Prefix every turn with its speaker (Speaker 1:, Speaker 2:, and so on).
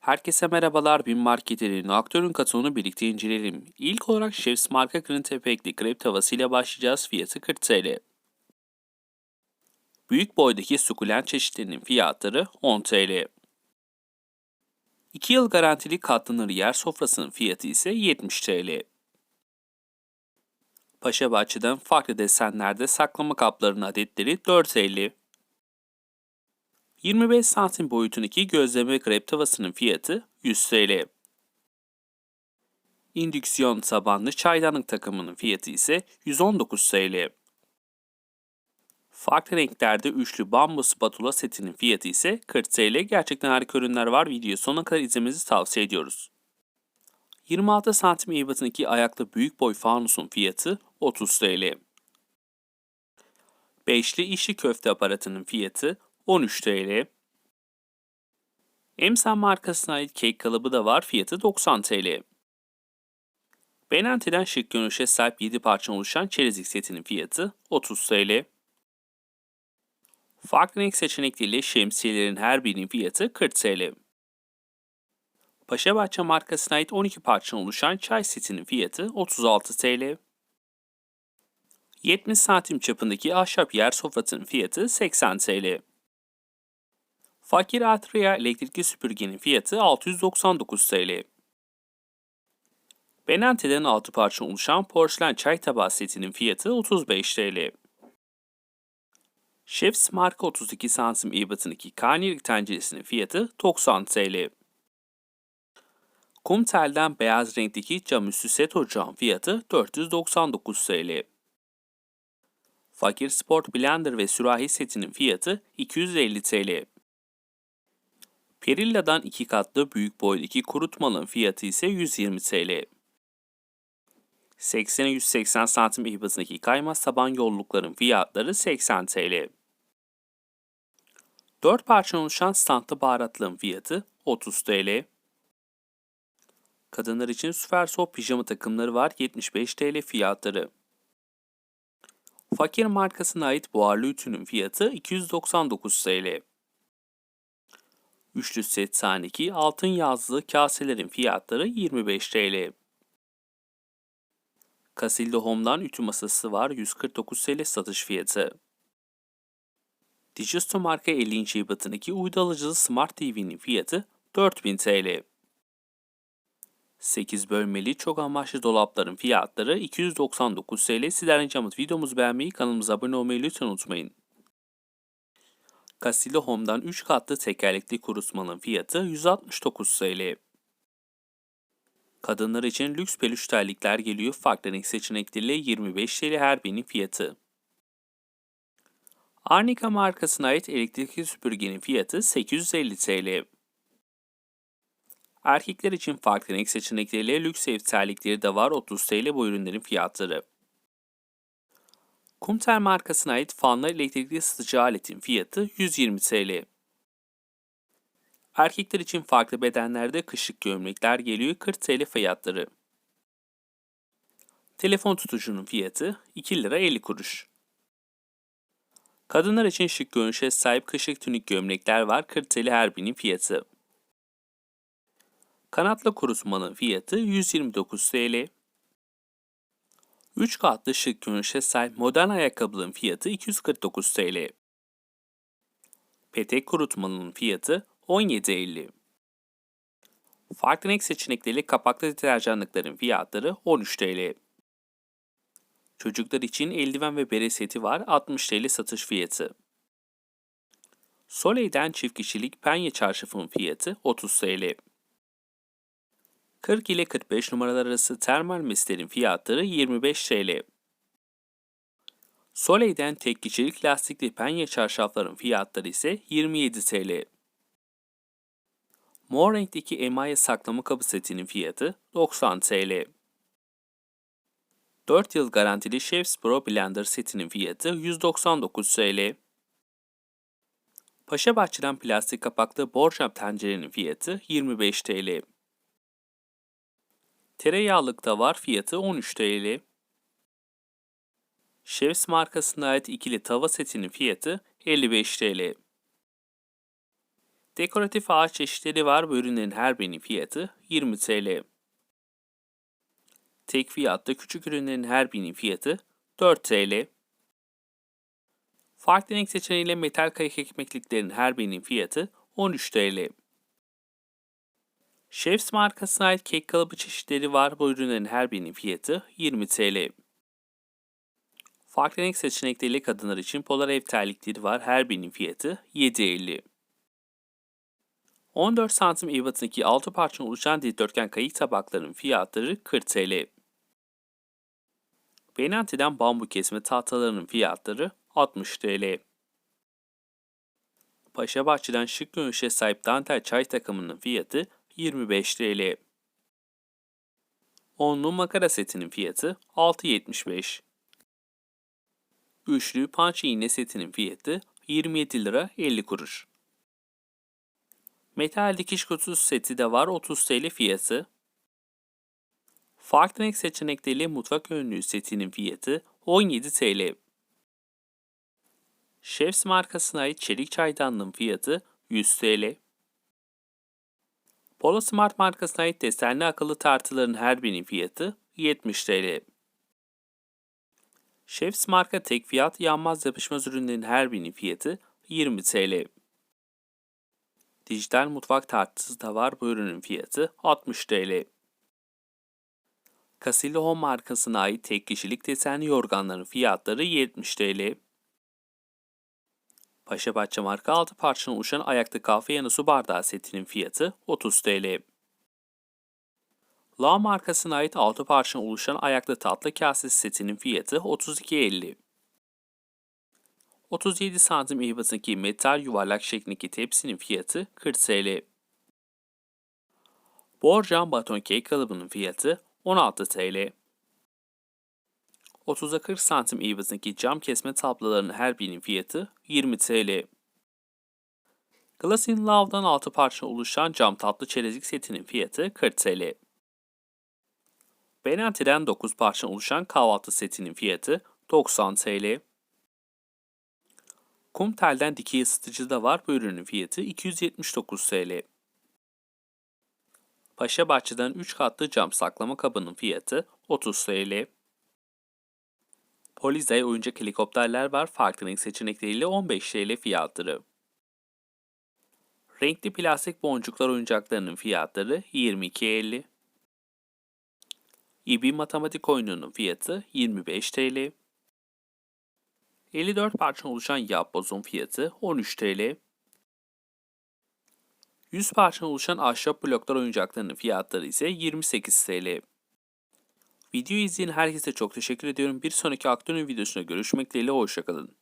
Speaker 1: Herkese merhabalar. Bin marketlerin aktörün katılımını birlikte inceleyelim. İlk olarak Chefs marka green tepekli krep tavasıyla başlayacağız. Fiyatı 40 TL. Büyük boydaki sukulent çeşitlerinin fiyatları 10 TL. 2 yıl garantili katlanır yer sofrasının fiyatı ise 70 TL. Paşa Bahçe'den farklı desenlerde saklama kaplarının adetleri 4.50. 25 santim boyutundaki gözleme krep tavasının fiyatı 100 TL. İndüksiyon tabanlı çaydanlık takımının fiyatı ise 119 TL. Farklı renklerde üçlü bambu spatula setinin fiyatı ise 40 TL. Gerçekten harika ürünler var. Videoyu sonuna kadar izlemenizi tavsiye ediyoruz. 26 santim ebatındaki ayaklı büyük boy fanusun fiyatı 30 TL. Beşli işi köfte aparatının fiyatı 13 TL. Emsen markasına ait kek kalıbı da var. Fiyatı 90 TL. Benante'den şık görünüşe sahip 7 parça oluşan çerezlik setinin fiyatı 30 TL. Farklı renk seçenekleriyle şemsiyelerin her birinin fiyatı 40 TL. Paşabahçe markasına ait 12 parça oluşan çay setinin fiyatı 36 TL. 70 santim çapındaki ahşap yer sofratının fiyatı 80 TL. Fakir Atria elektrikli süpürgenin fiyatı 699 TL. Benante'den 6 parça oluşan porselen çay tabağı setinin fiyatı 35 TL. Chefs marka 32 santim ebatındaki karnıyarık tenceresinin fiyatı 90 TL. Kumtel'den beyaz renkteki camüstü set ocağın fiyatı 499 TL. Fakir Sport Blender ve sürahi setinin fiyatı 250 TL. Perilla'dan iki katlı büyük boydaki kurutmalın fiyatı ise 120 TL. 80'e 180 santim ebatındaki kaymaz taban yollukların fiyatları 80 TL. 4 parça oluşan standlı baharatlığın fiyatı 30 TL. Kadınlar için süper soğuk pijama takımları var 75 TL fiyatları. Fakir markasına ait buharlı ütünün fiyatı 299 TL. Üçlü set sahneki altın yazılı kaselerin fiyatları 25 TL. Casilda Home'dan ütü masası var 149 TL satış fiyatı. Digisto marka 50 inç ebatındaki uydu alıcılı Smart TV'nin fiyatı 4000 TL. 8 bölmeli çok amaçlı dolapların fiyatları 299 TL. Sizlerden ricamız videomuzu beğenmeyi, kanalımıza abone olmayı lütfen unutmayın. Castillo Home'dan 3 katlı tekerlekli kurutmanın fiyatı 169 TL. Kadınlar için lüks peluş terlikler geliyor. Farklı renk seçenekleriyle 25 TL her birinin fiyatı. Arnica markasına ait elektrikli süpürgenin fiyatı 850 TL. Erkekler için farklı renk seçenekleriyle lüks ev terlikleri de var 30 TL bu ürünlerin fiyatları. Kumtel markasına ait fanlı elektrikli ısıtıcı aletin fiyatı 120 TL. Erkekler için farklı bedenlerde kışlık gömlekler geliyor 40 TL fiyatları. Telefon tutucunun fiyatı 2 lira 50 kuruş. Kadınlar için şık görünüşe sahip kışlık tünik gömlekler var 40 TL her birinin fiyatı. Kanatlı kurutmanın fiyatı 129 TL. 3 katlı şık görünüşe sahip modern ayakkabının fiyatı 249 TL. Petek kurutmanın fiyatı 17.50. Farklı renk seçenekleriyle kapaklı deterjanlıkların fiyatları 13 TL. Çocuklar için eldiven ve bere seti var 60 TL satış fiyatı. Soleil'den çift kişilik penye çarşafın fiyatı 30 TL. 40 ile 45 numaralar arası termal meslerin fiyatları 25 TL. Soleil'den tek kişilik lastikli penye çarşafların fiyatları ise 27 TL. Mor emaye saklama kabı setinin fiyatı 90 TL. 4 yıl garantili Chef's Pro Blender setinin fiyatı 199 TL. Paşa Bahçe'den plastik kapaklı borcam tencerenin fiyatı 25 TL. Tereyağlık da var fiyatı 13 TL. Chefs markasına ait ikili tava setinin fiyatı 55 TL. Dekoratif ağaç çeşitleri var. Bu ürünlerin her birinin fiyatı 20 TL. Tek fiyatta küçük ürünlerin her birinin fiyatı 4 TL. Farklı renk seçeneğiyle metal kayık ekmekliklerin her birinin fiyatı 13 TL. Chef's markasına ait kek kalıbı çeşitleri var. Bu ürünlerin her birinin fiyatı 20 TL. Farklı renk seçenekleriyle kadınlar için polar ev terlikleri var. Her birinin fiyatı 7.50. 14 santim ebatındaki 6 parçadan oluşan dikdörtgen kayık tabaklarının fiyatları 40 TL. Benanti'den bambu kesme tahtalarının fiyatları 60 TL. Paşabahçe'den şık görünüşe sahip dantel çay takımının fiyatı 25 TL. Onlu makara setinin fiyatı 6.75. Üçlü panç iğne setinin fiyatı 27 lira 50 kuruş. Metal dikiş kutusu seti de var 30 TL fiyatı. Farklı renk seçenekleriyle mutfak önlüğü setinin fiyatı 17 TL. Chef's markasına ait çelik çaydanlığın fiyatı 100 TL. Polo Smart markasına ait desenli akıllı tartıların her birinin fiyatı 70 TL. Chef's marka tek fiyat yanmaz yapışmaz ürünlerin her birinin fiyatı 20 TL. Dijital mutfak tartısı da var bu ürünün fiyatı 60 TL. Casillo Home markasına ait tek kişilik desenli yorganların fiyatları 70 TL. Paşabahçe marka 6 parçadan oluşan ayakta kahve yanı su bardağı setinin fiyatı 30 TL. La markasına ait 6 parçadan oluşan ayakta tatlı kasesi setinin fiyatı 32.50. 37 santim ebatındaki metal yuvarlak şeklindeki tepsinin fiyatı 40 TL. Borcam baton kek kalıbının fiyatı 16 TL. 30'a 40 santim ebatındaki cam kesme tablolarının her birinin fiyatı 20 TL. Glass in Love'dan 6 parça oluşan cam tatlı çerezlik setinin fiyatı 40 TL. Benanti'den 9 parça oluşan kahvaltı setinin fiyatı 90 TL. Kumtel'den dikey ısıtıcı da var. Bu ürünün fiyatı 279 TL. Paşa Bahçe'den 3 katlı cam saklama kabının fiyatı 30 TL. Polizey oyuncak helikopterler var. Farklı renk seçenekleriyle 15 TL fiyatları. Renkli plastik boncuklar oyuncaklarının fiyatları 22.50. İbi matematik oyununun fiyatı 25 TL. 54 parça oluşan yapbozun fiyatı 13 TL. 100 parça oluşan ahşap bloklar oyuncaklarının fiyatları ise 28 TL. Videoyu izleyen herkese çok teşekkür ediyorum. Bir sonraki aktörün videosuna görüşmek dileğiyle hoşçakalın.